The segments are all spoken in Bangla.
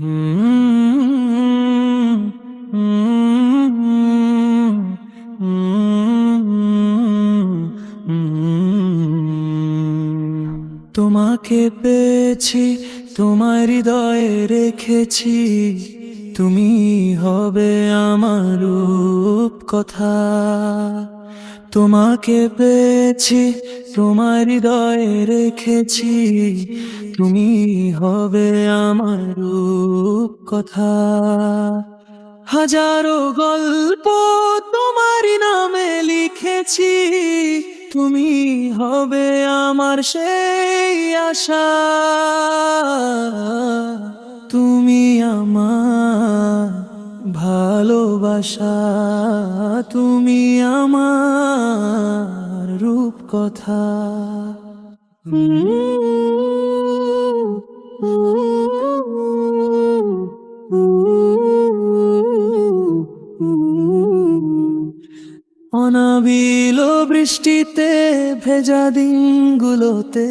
তোমাকে পেয়েছি, তোমার হৃদয়ে রেখেছি, তুমি হবে আমার রূপ কথা তোমাকে পেয়েছি, তোমার হৃদয়ে রেখেছি, তুমি হবে আমার রূপ কথা হাজারো গল্প তোমারই নামে লিখেছি, তুমি হবে আমার সেই আশা। তুমি আমার ভালোবাসা, তুমি আমার রূপ কথা অনাবিল বৃষ্টিতে ভেজা দিনগুলোতে,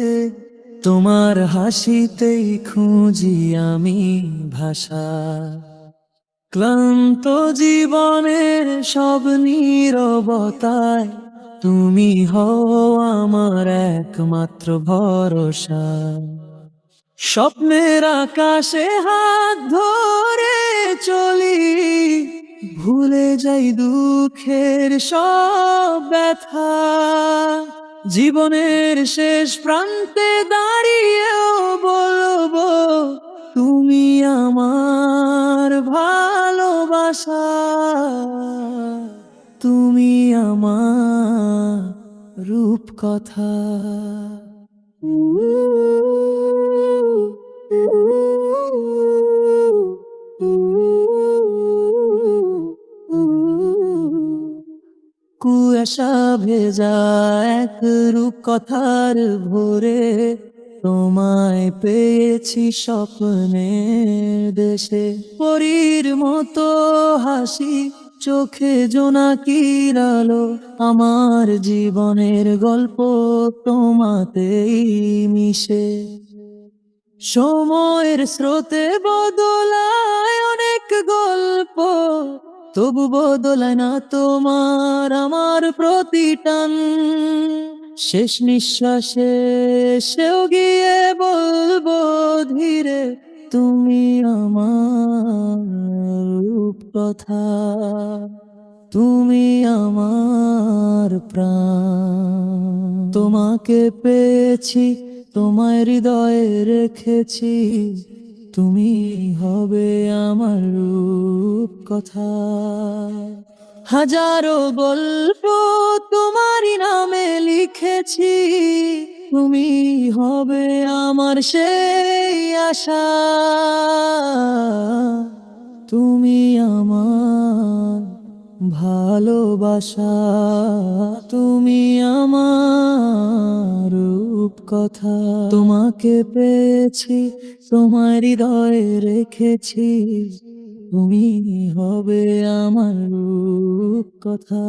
তোমার হাসিতেই খুঁজি আমি ভাষা। ক্লান্ত জীবনের সব নীরবতায়, তুমি হও আমার একমাত্র ভরসা। স্বপ্নের আকাশে হাত ধরে চলি ভুলে যাই দুঃখের সব ব্যথা। জীবনের শেষ প্রান্তে দাঁড়িয়েও বলব, তুমি আমার ভালোবাসা। তুমি আমার রূপ কথা কুয়াশা ভেজা এক রূপ কথার ভোরে তোমায় পেয়েছি স্বপ্নের দেশে। পরীর মতো হাসি, চোখে জোনাকির আলো, আমার জীবনের গল্প তোমাতেই মিশে। সময়ের স্রোতে বদলায় অনেক গল্প তবু বদলায় না তোমার আমার প্রতিটান। শেষ নিঃশ্বাসে সেও গিয়ে বলব, ধীরে তুমি আমার কথা তুমি আমার প্রাণ। তোমাকে পেয়েছি তোমার হৃদয়ে রেখেছি। তুমি হবে আমার রূপ কথা। হাজারো গল্প তোমারই নামে লিখেছি, তুমি হবে আমার সেই আশা। তুমি আমার ভালোবাসা, তুমি আমার রূপ কথা। তোমাকে পেয়েছি, তোমার হৃদয়ে রেখেছি। তুমি হবে আমার রূপ কথা।